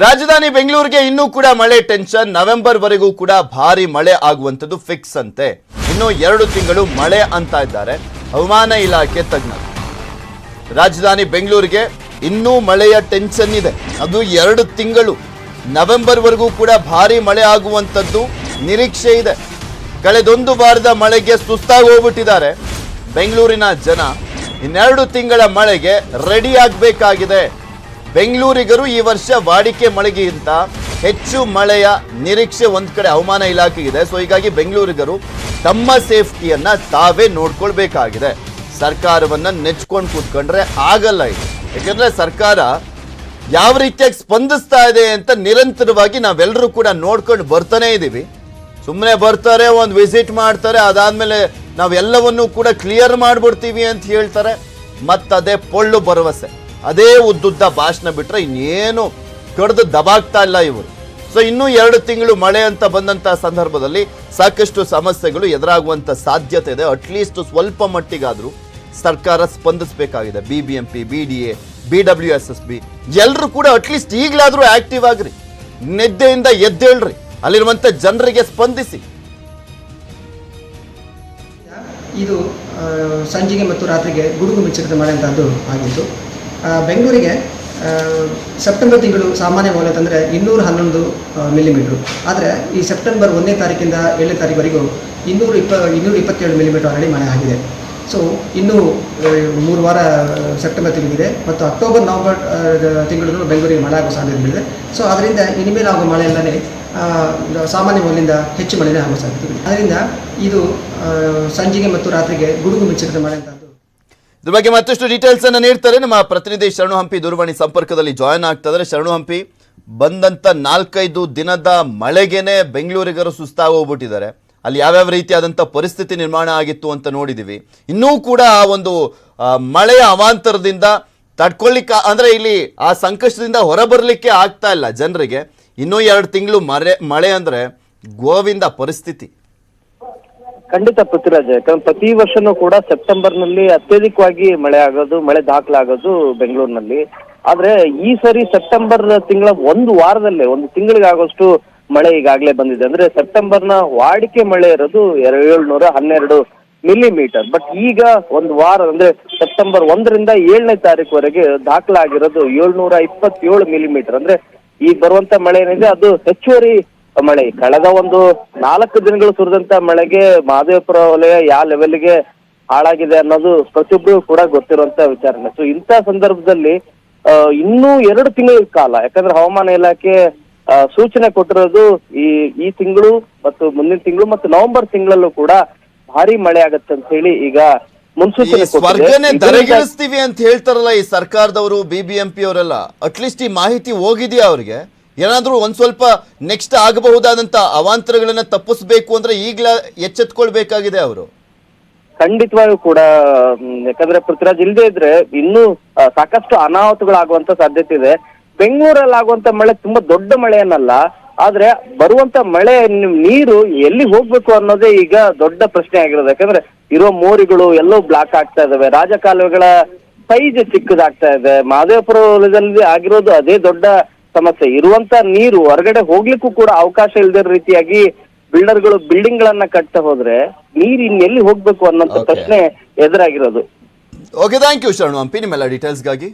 ರಾಜಧಾನಿ ಬೆಂಗಳೂರಿಗೆ ಇನ್ನೂ ಕೂಡ ಮಳೆ ಟೆನ್ಷನ್. ನವೆಂಬರ್ ವರೆಗೂ ಕೂಡ ಭಾರಿ ಮಳೆ ಆಗುವಂಥದ್ದು ಫಿಕ್ಸ್ ಅಂತೆ. ಇನ್ನು ಎರಡು ತಿಂಗಳು ಮಳೆ ಅಂತ ಇದ್ದಾರೆ. ಹವಾಮಾನ ಇಲಾಖೆ ತಜ್ಞರು. ರಾಜಧಾನಿ ಬೆಂಗಳೂರಿಗೆ ಇನ್ನೂ ಮಳೆಯ ಟೆನ್ಷನ್ ಇದೆ. ಅದು ಎರಡು ತಿಂಗಳು. ನವೆಂಬರ್ ವರೆಗೂ ಕೂಡ ಭಾರಿ ಮಳೆ ಆಗುವಂಥದ್ದು ನಿರೀಕ್ಷೆ ಇದೆ. ಕಳೆದೊಂದು ವಾರದ ಮಳೆಗೆ ಸುಸ್ತಾಗಿ ಹೋಗ್ಬಿಟ್ಟಿದ್ದಾರೆ ಬೆಂಗಳೂರಿನ ಜನ ಇನ್ನೆರಡು ತಿಂಗಳ ಮಳೆಗೆ ರೆಡಿ ಆಗಬೇಕಾಗಿದೆ. ಬೆಂಗಳೂರಿಗರು ಈ ವರ್ಷ ವಾಡಿಕೆ ಮಳೆಗಿಂತ ಹೆಚ್ಚು ಮಳೆಯ ನಿರೀಕ್ಷೆ ಒಂದ್ ಕಡೆ ಹವಾಮಾನ ಇಲಾಖೆ ಇದೆ ಸೊ ಹೀಗಾಗಿ ಬೆಂಗಳೂರಿಗರು ತಮ್ಮ ಸೇಫ್ಟಿಯನ್ನ ತಾವೇ ನೋಡ್ಕೊಳ್ಬೇಕಾಗಿದೆ. ಸರ್ಕಾರವನ್ನ ನೆಚ್ಕೊಂಡು ಕೂತ್ಕೊಂಡ್ರೆ ಆಗಲ್ಲ ಇದು. ಯಾಕಂದ್ರೆ ಸರ್ಕಾರ ಯಾವ ರೀತಿಯಾಗಿ ಸ್ಪಂದಿಸ್ತಾ ಇದೆ ಅಂತ ನಿರಂತರವಾಗಿ ನಾವೆಲ್ಲರೂ ಕೂಡ ನೋಡ್ಕೊಂಡು ಬರ್ತಾನೆ ಇದ್ದೀವಿ ಸುಮ್ಮನೆ ಬರ್ತಾರೆ, ಒಂದು ವಿಸಿಟ್ ಮಾಡ್ತಾರೆ, ಅದಾದ್ಮೇಲೆ ನಾವೆಲ್ಲವನ್ನೂ ಕೂಡ ಕ್ಲಿಯರ್ ಮಾಡ್ಬಿಡ್ತೀವಿ ಅಂತ ಹೇಳ್ತಾರೆ. ಮತ್ತದೇ ಪೊಳ್ಳು ಭರವಸೆ. ಅದೇ ಉದ್ದುದ್ದ ಭಾಷಣ ಬಿಟ್ರೆ ಇನ್ನೇನು ಕಡ್ದು ದಬಾಗ್ತಾ ಇಲ್ಲ ಇವರು. ಸೊ ಇನ್ನೂ ಎರಡು ತಿಂಗಳು ಮಳೆ ಅಂತ ಬಂದಂತ ಸಂದರ್ಭದಲ್ಲಿ ಸಾಕಷ್ಟು ಸಮಸ್ಯೆಗಳು ಎದುರಾಗುವಂತ ಸಾಧ್ಯತೆ ಇದೆ. ಅಟ್ಲೀಸ್ಟ್ ಸ್ವಲ್ಪ ಮಟ್ಟಿಗಾದ್ರೂ ಸರ್ಕಾರ ಸ್ಪಂದಿಸಬೇಕಾಗಿದೆ. B B M B D A B W S S B ಎಲ್ಲರೂ ಕೂಡ ಅಟ್ಲೀಸ್ಟ್ ಈಗಲಾದ್ರೂ ಆಕ್ಟಿವ್ ಆಗ್ರಿ. ನಿದ್ದೆಯಿಂದ ಎದ್ದೇಳ್ರಿ. ಅಲ್ಲಿರುವಂತ ಜನರಿಗೆ ಸ್ಪಂದಿಸಿ. ಇದು ಸಂಜೆಗೆ ಮತ್ತು ರಾತ್ರಿಗೆ ಗುಡುಗು ಮಿಚ್ಚರದ ಮಳೆ ಆಗಿತ್ತು ಬೆಂಗಳೂರಿಗೆ ಸೆಪ್ಟೆಂಬರ್ ತಿಂಗಳು ಸಾಮಾನ್ಯ ಮೌಲ್ಯ ತಂದರೆ ಇನ್ನೂರ ಹನ್ನೊಂದು ಮಿಲಿಮೀಟ್ರು ಆದರೆ ಈ ಸೆಪ್ಟೆಂಬರ್ ಒಂದನೇ ತಾರೀಕಿಂದ ಏಳನೇ ತಾರೀಕುವರೆಗೂ ಇನ್ನೂರ ಇಪ್ಪ, ಇನ್ನೂರ ಇಪ್ಪತ್ತೇಳು ಮಿಲಿಮೀಟರ್ ಆಲ್ರೆಡಿ ಮಳೆ ಆಗಿದೆ. ಸೊ ಇನ್ನೂ ಮೂರು ವಾರ ಸೆಪ್ಟೆಂಬರ್ ತಿಂಗಳಿದೆ ಮತ್ತು ಅಕ್ಟೋಬರ್, ನವಂಬರ್ ತಿಂಗಳು ಬೆಂಗಳೂರಿಗೆ ಮಳೆ ಆಗೋ ಸಾಧ್ಯತೆ ಇದೆ. ಸೊ ಅದರಿಂದ ಇನಿಮೇಲೆ ಆಗೋ ಮಳೆ ಎಲ್ಲನೇ ಸಾಮಾನ್ಯ ಮೌಲ್ಯದಿಂದ ಹೆಚ್ಚು ಮಳೆನೇ ಆಗೋ ಸಾಧ್ಯತೆ ಅದರಿಂದ ಇದು ಸಂಜೆಗೆ ಮತ್ತು ರಾತ್ರಿಗೆ ಗುಡುಗು ಮಿಚ್ಚರದ ಮಳೆ ಅಂತ ಇದ್ರ ಬಗ್ಗೆ ಮತ್ತಷ್ಟು ಡೀಟೇಲ್ಸ್ ಅನ್ನ ನೀಡ್ತಾರೆ. ನಮ್ಮ ಪ್ರತಿನಿಧಿ ಶರಣು ಹಂಪಿ ದೂರವಾಣಿ ಸಂಪರ್ಕದಲ್ಲಿ ಜಾಯ್ನ್ ಆಗ್ತಾ ಇದ್ದಾರೆ ಶರಣು ಹಂಪಿ, ಬಂದಂತ ನಾಲ್ಕೈದು ದಿನದ ಮಳೆಗೆನೆ ಬೆಂಗಳೂರಿಗರು ಸುಸ್ತಾಗಿ ಹೋಗ್ಬಿಟ್ಟಿದ್ದಾರೆ ಅಲ್ಲಿ ಯಾವ್ಯಾವ ರೀತಿಯಾದಂಥ ಪರಿಸ್ಥಿತಿ ನಿರ್ಮಾಣ ಆಗಿತ್ತು ಅಂತ ನೋಡಿದ್ದೀವಿ ಇನ್ನೂ ಕೂಡ ಆ ಒಂದು ಮಳೆಯ ಅವಾಂತರದಿಂದ ತಡ್ಕೊಳ್ಳಿಕ್ಕೆ ಅಂದ್ರೆ ಇಲ್ಲಿ ಆ ಸಂಕಷ್ಟದಿಂದ ಹೊರಬರಲಿಕ್ಕೆ ಆಗ್ತಾ ಇಲ್ಲ ಜನರಿಗೆ. ಇನ್ನೂ ಎರಡು ತಿಂಗಳು ಮರೆ, ಮಳೆ ಅಂದ್ರೆ ಗೋವಿಂದ ಪರಿಸ್ಥಿತಿ. ಖಂಡಿತ ಪೃಥ್ವಿರಾಜ್, ಯಾಕಂದ್ರೆ ಪ್ರತಿ ವರ್ಷನೂ ಕೂಡ ಸೆಪ್ಟೆಂಬರ್ನಲ್ಲಿ ಅತ್ಯಧಿಕವಾಗಿ ಮಳೆ ಆಗೋದು, ಮಳೆ ದಾಖಲಾಗೋದು ಬೆಂಗಳೂರಿನಲ್ಲಿ. ಆದ್ರೆ ಈ ಸರಿ ಸೆಪ್ಟೆಂಬರ್ ತಿಂಗಳ ಒಂದು ವಾರದಲ್ಲೇ, ಒಂದು ತಿಂಗಳಿಗಾಗೋಷ್ಟು ಮಳೆ ಈಗಾಗಲೇ ಬಂದಿದೆ. ಅಂದ್ರೆ ಸೆಪ್ಟೆಂಬರ್ನ ವಾಡಿಕೆ ಮಳೆ ಇರೋದು ಏಳ್ನೂರ ಹನ್ನೆರಡು ಮಿಲಿಮೀಟರ್ ಬಟ್ ಈಗ ಒಂದು ವಾರ, ಅಂದ್ರೆ ಸೆಪ್ಟೆಂಬರ್ ಒಂದರಿಂದ ಏಳನೇ ತಾರೀಕುವರೆಗೆ ದಾಖಲಾಗಿರೋದು ಏಳ್ನೂರ ಇಪ್ಪತ್ತೇಳು ಮಿಲಿಮೀಟರ್ ಅಂದ್ರೆ ಈಗ ಬರುವಂತ ಮಳೆ ಏನಿದೆ, ಅದು ಹೆಚ್ಚುವರಿ ಮಳೆ. ಕಳೆದ ಒಂದು ನಾಲ್ಕು ದಿನಗಳು ಸುರಿದಂತ ಮಳೆಗೆ ಮಹದೇವಪುರ ವಲಯ ಯಾವ ಲೆವೆಲ್ಗೆ ಹಾಳಾಗಿದೆ ಅನ್ನೋದು ಪ್ರತಿಯೊಬ್ಬರು ಕೂಡ ಗೊತ್ತಿರುವಂತ ವಿಚಾರಣೆ ಸೊ ಇಂಥ ಸಂದರ್ಭದಲ್ಲಿ ಆ, ಇನ್ನೂ ಎರಡು ತಿಂಗಳ ಕಾಲ ಯಾಕಂದ್ರೆ ಹವಾಮಾನ ಇಲಾಖೆ ಆ, ಸೂಚನೆ ಕೊಟ್ಟಿರೋದು ಈ ಈ ತಿಂಗಳು ಮತ್ತು ಮುಂದಿನ ತಿಂಗಳು ಮತ್ತು ನವೆಂಬರ್ ತಿಂಗಳಲ್ಲೂ ಕೂಡ ಭಾರಿ ಮಳೆ ಆಗತ್ತೆ ಅಂತ ಹೇಳಿ ಈಗ ಮುನ್ಸೂಚನೆ. ಸ್ವರ್ಗನೆ ಇದರಿಂದ- ಅಂತ ಹೇಳ್ತಾರಲ್ಲ ಈ ಸರ್ಕಾರದವರು ಬಿಬಿಎಂಪಿ ಅವರೆಲ್ಲ. ಅಟ್ಲೀಸ್ಟ್ ಈ ಮಾಹಿತಿ ಹೋಗಿದೆಯಾ ಅವ್ರಿಗೆ? ಏನಾದ್ರೂ ಒಂದು ಸ್ವಲ್ಪ ನೆಕ್ಸ್ಟ್ ಆಗಬಹುದಾದಂತ ಅವಾಂತರಗಳನ್ನ ತಪ್ಪಿಸಬೇಕು ಅಂದ್ರೆ ಈಗಲೇ ಎಚ್ಚೆತ್ಕೊಳ್ಬೇಕಾಗಿದೆ ಅವರು. ಖಂಡಿತವಾಗಿಯೂ ಕೂಡ ಯಾಕಂದ್ರೆ ಪೃಥ್ವಿರಾಜ್ ಇಲ್ಲದೆ ಇದ್ರೆ ಇನ್ನೂ ಸಾಕಷ್ಟು ಅನಾಹುತಗಳಾಗುವಂತ ಸಾಧ್ಯತೆ ಇದೆ. ಬೆಂಗಳೂರಲ್ಲಿ ಆಗುವಂತ ಮಳೆ ತುಂಬಾ ದೊಡ್ಡ ಮಳೆ ಅನ್ನಲ್ಲ ಆದ್ರೆ ಬರುವಂತ ಮಳೆ ನೀರು ಎಲ್ಲಿ ಹೋಗ್ಬೇಕು ಅನ್ನೋದೇ ಈಗ ದೊಡ್ಡ ಪ್ರಶ್ನೆ ಆಗಿರೋದು. ಯಾಕಂದ್ರೆ ಇರೋ ಮೋರಿಗಳು ಎಲ್ಲೋ ಬ್ಲಾಕ್ ಆಗ್ತಾ ಇದಾವೆ. ರಾಜಕಾಲುವೆಗಳ ಸೈಜ್ ಚಿಕ್ಕದಾಗ್ತಾ ಇದೆ. ಮಹದೇವಪುರದಲ್ಲಿ ಆಗಿರೋದು ಅದೇ ದೊಡ್ಡ ಸಮಸ್ಯೆ. ಇರುವಂತ ನೀರು ಹೊರಗಡೆ ಹೋಗ್ಲಿಕ್ಕೂ ಕೂಡ ಅವಕಾಶ ಇಲ್ಲದ ರೀತಿಯಾಗಿ ಬಿಲ್ಡರ್ಗಳು ಬಿಲ್ಡಿಂಗ್ ಗಳನ್ನ ಕಟ್ತಾ ಹೋದ್ರೆ ನೀರು ಇನ್ನೆಲ್ಲಿ ಎಲ್ಲಿ ಹೋಗ್ಬೇಕು ಅನ್ನೋಂತ Okay. ಪ್ರಶ್ನೆ ಎದುರಾಗಿರೋದು. ಓಕೆ ಥ್ಯಾಂಕ್ ಯು ಶರಣು ಹಂಪಿ ನಿಮ್ಮೆಲ್ಲ ಡೀಟೇಲ್ಸ್ಗಾಗಿ